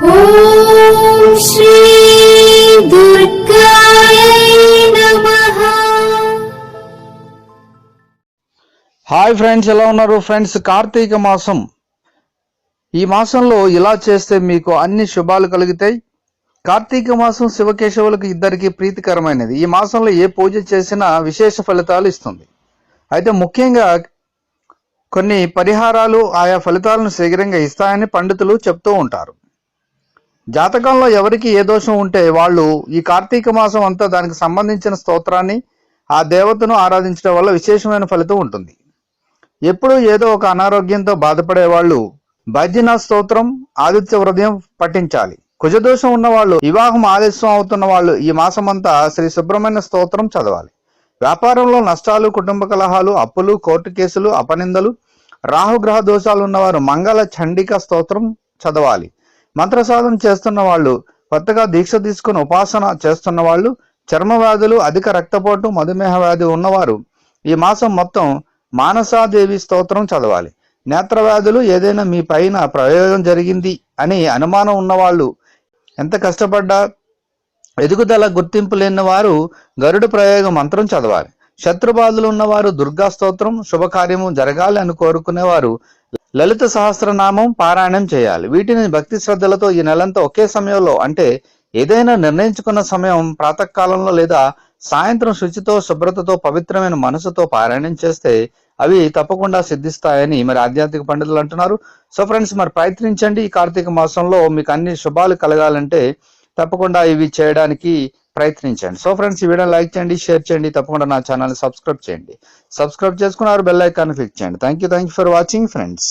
Hi friends ఎలా ఉన్నారు? Friends Karthika మాసం. ఈ మాసంలో ఇలా చేస్తే మీకు అన్ని శుభాలు కలుగుతాయి. కార్తీక మాసం శివకేశవులకు ఇద్దరికి ప్రీతికరమైనది. ఈ మాసంలో ఏ పూజ చేసినా విశేష ఫలితాలు ఇస్తుంది. అయితే ముఖ్యంగా కొన్ని పరిహారాలు ఆయా ఫలితాలను శీఘ్రంగా ఇస్తాయని పండితులు చెప్తూ ఉంటారు. జాతకంలో ఎవరికి ఏ దోషం ఉంటే వాళ్ళు ఈ కార్తీక మాసం అంతా దానికి సంబంధించిన స్తోత్రాన్ని ఆ దేవతను ఆరాధించడం వల్ల విశేషమైన ఫలితం ఉంటుంది. ఎప్పుడూ ఏదో ఒక అనారోగ్యంతో బాధపడే వాళ్ళు బైద్యనాథ్ స్తోత్రం ఆదిత్య హృదయం పఠించాలి. కుజదోషం ఉన్నవాళ్ళు వివాహం ఆలస్యం అవుతున్న వాళ్ళు ఈ మాసమంతా శ్రీ సుబ్రహ్మణ్య స్తోత్రం చదవాలి. వ్యాపారంలో నష్టాలు కుటుంబ కలహాలు అప్పులు కోర్టు కేసులు అపనిందలు రాహుగ్రహ దోషాలు ఉన్నవారు మంగళ చండిక స్తోత్రం చదవాలి. మంత్రసాధన చేస్తున్న వాళ్ళు కొత్తగా దీక్ష తీసుకుని ఉపాసన చేస్తున్న వాళ్ళు చర్మ వ్యాధులు అధిక రక్తపోటు మధుమేహ వ్యాధి ఉన్నవారు ఈ మాసం మొత్తం మానసాదేవి స్తోత్రం చదవాలి. నేత్ర వ్యాధులు ఏదైనా మీ పైన ప్రయోగం జరిగింది అని అనుమానం ఉన్నవాళ్ళు ఎంత కష్టపడ్డా ఎదుగుదల గుర్తింపు లేని వారు గరుడు ప్రయోగ మంత్రం చదవాలి. శత్రుబాధలు ఉన్నవారు దుర్గా స్తోత్రం శుభకార్యము జరగాలి అని కోరుకునేవారు. లలిత సహస్రనామం పారాయణం చేయాలి. వీటిని భక్తి శ్రద్ధలతో ఈ నెలంతా ఒకే సమయంలో అంటే ఏదైనా నిర్ణయించుకున్న సమయం ప్రాతకాలంలో లేదా సాయంత్రం శుచితో శుభ్రతతో పవిత్రమైన మనసుతో పారాయణం చేస్తే అవి తప్పకుండా సిద్ధిస్తాయని మరి ఆధ్యాత్మిక పండితులు అంటున్నారు. సో ఫ్రెండ్స్ మరి ప్రయత్నించండి. ఈ కార్తీక మాసంలో మీకు అన్ని శుభాలు కలగాలంటే తప్పకుండా ఇవి చేయడానికి ప్రయత్నించండి. సో ఫ్రెండ్స్ ఈ వీడియో లైక్ చేయండి షేర్ చేయండి తప్పకుండా నా ఛానల్ సబ్స్క్రైబ్ చేయండి. సబ్స్క్రైబ్ చేసుకున్నారు బెల్ ఐకాన్ క్లిక్ చేయండి. Thank you thank you for watching friends